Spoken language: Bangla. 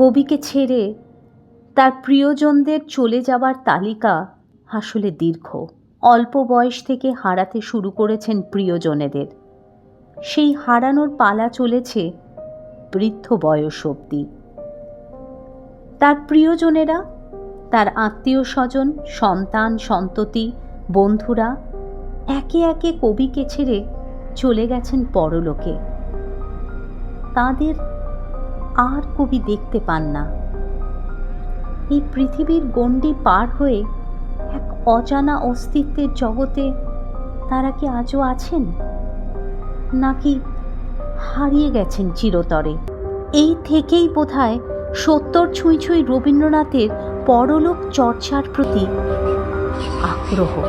কবিকে ছেড়ে তার প্রিয়জনদের চলে যাবার তালিকা আসলে দীর্ঘ। অল্প বয়স থেকে হারাতে শুরু করেছেন প্রিয়জনেদের। সেই হারানোর পালা চলেছে বৃদ্ধ বয়স অবধি। তার প্রিয়জনেরা, তার আত্মীয় স্বজন সন্তান, সন্ততি, বন্ধুরা একে একে কবিকে ছেড়ে চলে গেছেন পরলোকে। তাদের আর কবি দেখতে পান না। এই পৃথিবীর গণ্ডি পার হয়ে এক অজানা অস্তিত্বের জগতে তারা কি আজও আছেন? নাকি হারিয়ে গেছেন চিরতরে? এই থেকেই বোধহয় সত্তর ছুঁই ছুঁই রবীন্দ্রনাথের পরলোক চর্চার প্রতি আগ্রহ।